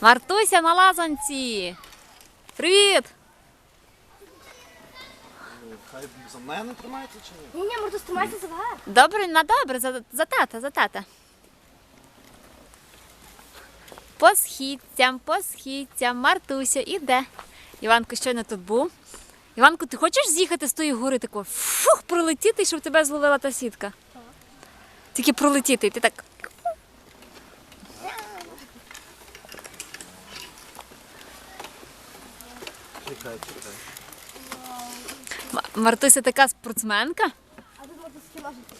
Мартуся на лазанці. Привіт! Хай за мене тримається чи ні? Ні, ні, може тримайся за верх. Добре, на добре, за, за тата, за тата. По східцям, по східцям, Мартуся іде. Іванко щойно тут був. Іванко, ти хочеш з'їхати з тої гори такого? Фух, пролетіти, щоб тебе зловила та сітка? Тільки пролетіти, і ти так. Чекай, чекай. Мартуся така спортсменка. А тут мотоцикл ножиці.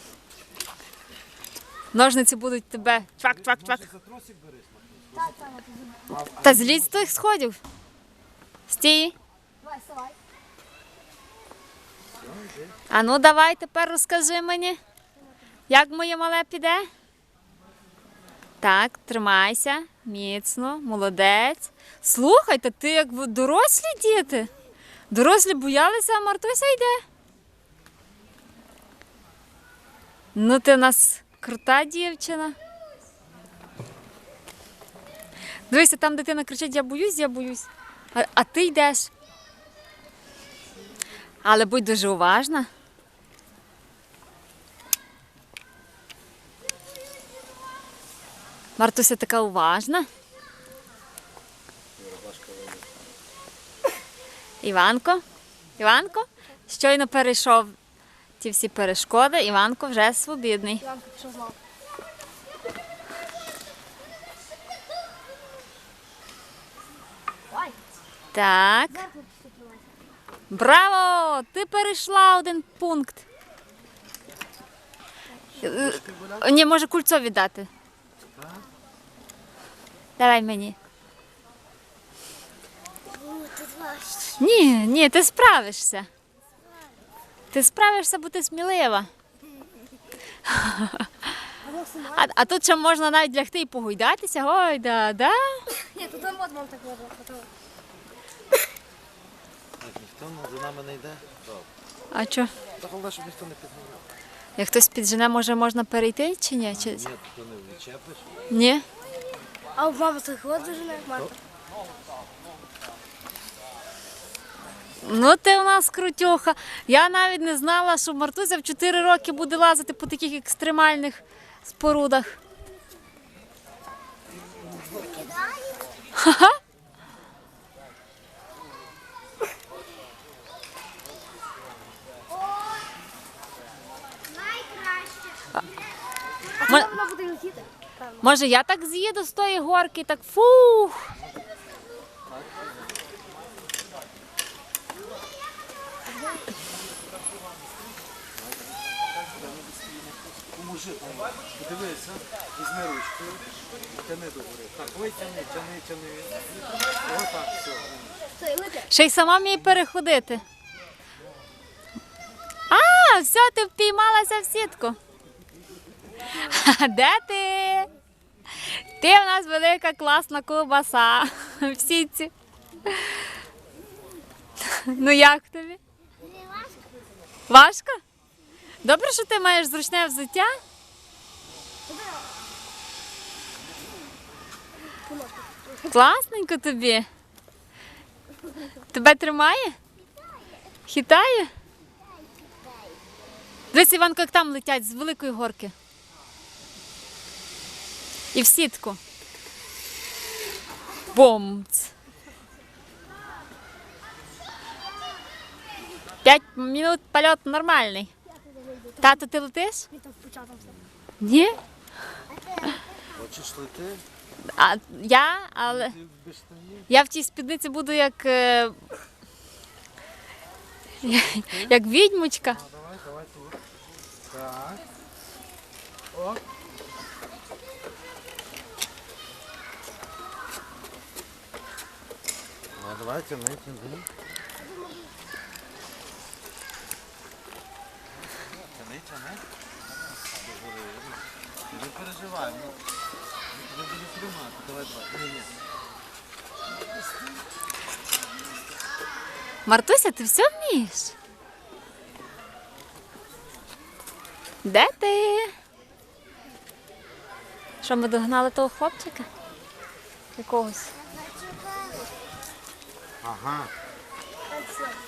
Ножниці будуть тебе. Так, так, мотоцикл. Та злізь з тих сходів. Стій. Давай, вставай. А ну давай тепер розкажи мені, як моє мале піде. Так, тримайся, міцно, молодець. Слухайте, ти як дорослі діти. Дорослі боялися, а Мартуся йде. Ну, ти в нас крута дівчина. Дивися, там дитина кричить, я боюсь, я боюсь. А, а ти йдеш. Але будь дуже уважна. Мартуся така уважна. Іванко, Іванко, щойно перейшов ті всі перешкоди, Іванко вже свобідний. Іванка пішов. Так, браво! Ти перейшла один пункт. Е, е, Ні, може кульцо віддати. Давай мені. Ні, ні, ти справишся. Ти справишся, бо ти смілива. А. А, тут ще можна навіть лягти і погойдатися. Ой, да, да. Ні, тут там от вам так готово. Так, ніхто за нами не йде. Добре. А що? Та головне, щоб ніхто не підганяв. Як хтось піджене, може можна перейти чи ні? Чи... Ні, тут не відчепиш. Ні? А у мами цих от зажене, Марта. Ну ти у нас крутюха. Я навіть не знала, що Мартуся в 4 роки буде лазити по таких екстремальних спорудах. Ха-ха. Може, я так з'їду з тої горки, так фух. Подивися, візьми ручку, тяни до гори. Так, витягни, тяни, тяни. Отак, все. Ще й сама вміє переходити. А, все, ти впіймалася в сітку. Де ти? Ти в нас велика класна ковбаса в сітці. Ну як тобі? Важко? Добре, що ти маєш зручне взуття? Класненько тобі. Тебе тримає? Хитає? Дивись, Іванко, як там летять з великої горки. І в сітку. Бомц. П'ять минут польот нормальний. Тато, ти летиш? Ні. Хочеш лети? А я, але. Я в тій спідниці буду як. е, Як відьмочка. Давай, давай тут. Так. О. А, давай, тяни, тяни. Тяни, тяни. Не переживай, ну. Не буду тримати. Давай, давай. Ні, ні. Мартуся, ти все вмієш? Де ти? Що ми догнали того хлопчика? Якогось. 啊哈。再吃。